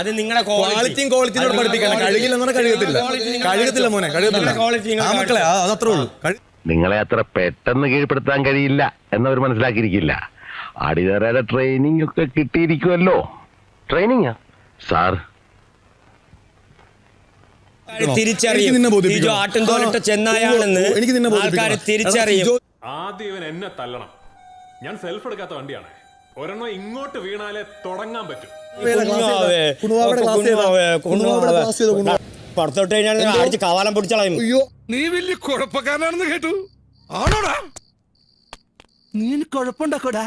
അത് നിങ്ങളെ ക്വാളിറ്റിയും ക്വാളിറ്റിയും പഠിപ്പിക്കണം കഴുകില്ല എന്ന് പറഞ്ഞാൽ കഴുകത്തില്ല കഴുകത്തില്ല മോനെ കഴുകത്തില്ല ആ മക്കളെ അതത്രേ ഉള്ളൂ. നിങ്ങളെ അത്ര പെട്ടെന്ന് കീഴ്പ്പെടുത്താൻ കഴിയില്ല എന്നവർ മനസ്സിലാക്കിയിരിക്കില്ല. അടിതറയുടെ ട്രെയിനിങ് ഒക്കെ കിട്ടിയിരിക്കുമല്ലോ ട്രെയിനിങ് സാർ. ചെന്നായാണെന്ന് തിരിച്ചറിയും. ആദ്യം ഇവൻ എന്നെ തല്ലണം. ഞാൻ സെൽഫ് എടുക്കാത്ത വണ്ടിയാണ്. ഒരെണ്ണം ഇങ്ങോട്ട് വീണാലേ തുടങ്ങാൻ പറ്റും. കഴിഞ്ഞാൽ അടിച്ച് കവാലം പിടിച്ചളയും. അയ്യോ. നീ വലിയ കുഴപ്പക്കാരനാണെന്ന് കേട്ടു. ആണോടാ? നീ എനിക്ക് കുഴപ്പമുണ്ടാക്കോടാ?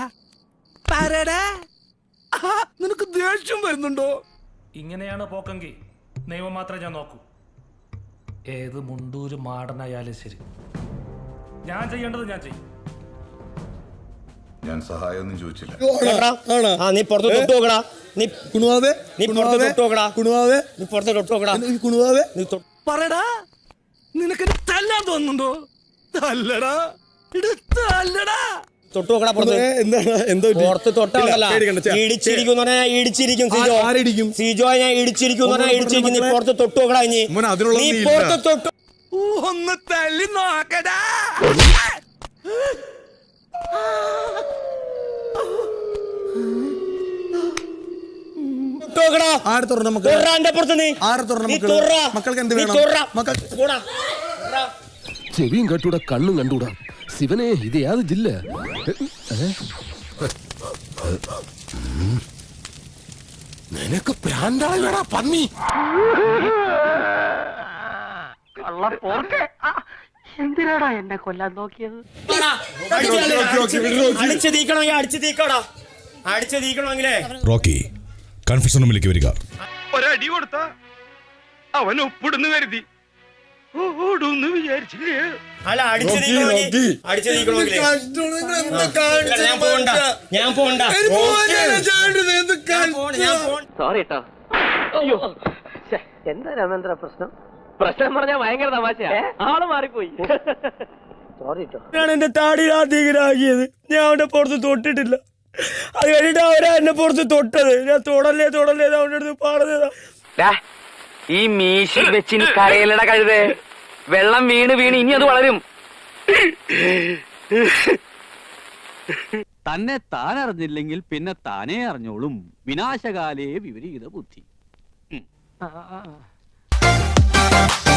പറടാ നിനക്ക് ദേഷ്യം വരുന്നുണ്ടോ? ഇങ്ങനെയാണ് പോക്കെങ്കിൽ നിയമം മാത്രം ഞാൻ നോക്കൂ. ഏത് മുണ്ടൂര് മാടനായാലും ശരി. ഞാൻ ചെയ്യേണ്ടത് ഞാൻ ചെയ്യും. ഞാൻ സഹായമൊന്നും ചോദിച്ചില്ല. നീ പുറത്ത് തൊട്ട് നോക്കടാ. നീ കുണുവാവേ നീ പുറത്ത് തൊട്ട് നോക്കടാ കുണുവാവേ. നീ പുറത്ത് തൊട്ട് നോക്കടാ നീ കുണുവാവേ. നീ പറടാ നിനക്ക് തല്ലാൻ തോന്നുന്നുണ്ടോ? തല്ലടാ ഇട് തല്ലടാ. തൊട്ട് നോക്കടാ പുറത്ത് എന്തോ? പുറത്ത് ചെ- ഇടിച്ചിരിക്കും എന്ന് ഇടിച്ചിരിക്കും സിജോ. ആരിടിക്കും? സിജോ ഞാൻ ഇടിച്ചിരിക്കും എന്ന് ഇടിച്ചിരിക്കും. നീ പുറത്ത് തൊട്ട് നോക്കടാ ഇനി അതിനുള്ള നീ. പുറത്ത് തൊട്ട് ഒന്ന് തല്ലി നോക്കടാ. നോക്കടാ ആര് തുറന്ന നമുക്ക് തൊട്രാ എന്റെ പുറത്ത് നീ. ആരെ തുറന്ന നീ. മക്കൾക്ക് എന്ത് വേണം? മക്കൾ- പോടാ. ചെവിയും കണ്ടൂടാ കണ്ണും കണ്ടൂടാ. ശിവനെ ഇത് യാത് ജില്ല. നിനക്ക് പ്രാന്താളടാ പന്നി. എന്തിനാടാ എന്നെ കൊല്ലാൻ നോക്കിയത്? അടിച്ചു തീക്കണമെങ്കിൽ അടിച്ചു തീക്കടാ അടിച്ചു തീക്കണമെങ്കിലേ റോക്കി കൺഫ്യൂഷൻ റൂമിലേക്ക് വരിക. ഒരടി കൊടുത്ത അവൻ ഒപ്പിടുന്നു കരുതി. ഓടുന്നു വിചാരിച്ചില്ലേ? അല്ല അടിച്ച്. അടിച്ച് ഞാൻ പോണ്ട ഞാൻ പോണ്ട എന്ത് സോറി കേട്ടോ അയ്യോ. രാമേന്ദ്ര പ്രശ്നം? പ്രശ്നം പറഞ്ഞാൽ ഭയങ്കര തമാശയാ. ആൾ മാറിപ്പോയി. സോറി കേട്ടോ ഞാൻ എന്റെ താടി ആദ്യമാക്കിയത് ഞാൻ അവന്റെ പുറത്ത് തൊട്ടിട്ടില്ല. അത് കഴിഞ്ഞിട്ട് അവരാ എന്നെ പുറത്ത് തൊട്ടത്. ഞാൻ തൊടല്ലേ തൊടല്ലേ അവന്റെ അവന്റെ അടുത്ത് പാടുന്നതാ ഈ മീശ വെച്ചിന് കരയിലട കഴുതേ. വെള്ളം വീണ് വീണ് ഇനി അത് വളരും. തന്നെ താൻ അറിഞ്ഞില്ലെങ്കിൽ പിന്നെ താനേ അറിഞ്ഞോളും. വിനാശകാലേ വിപരീത ബുദ്ധി. ആ, ആ, ആ.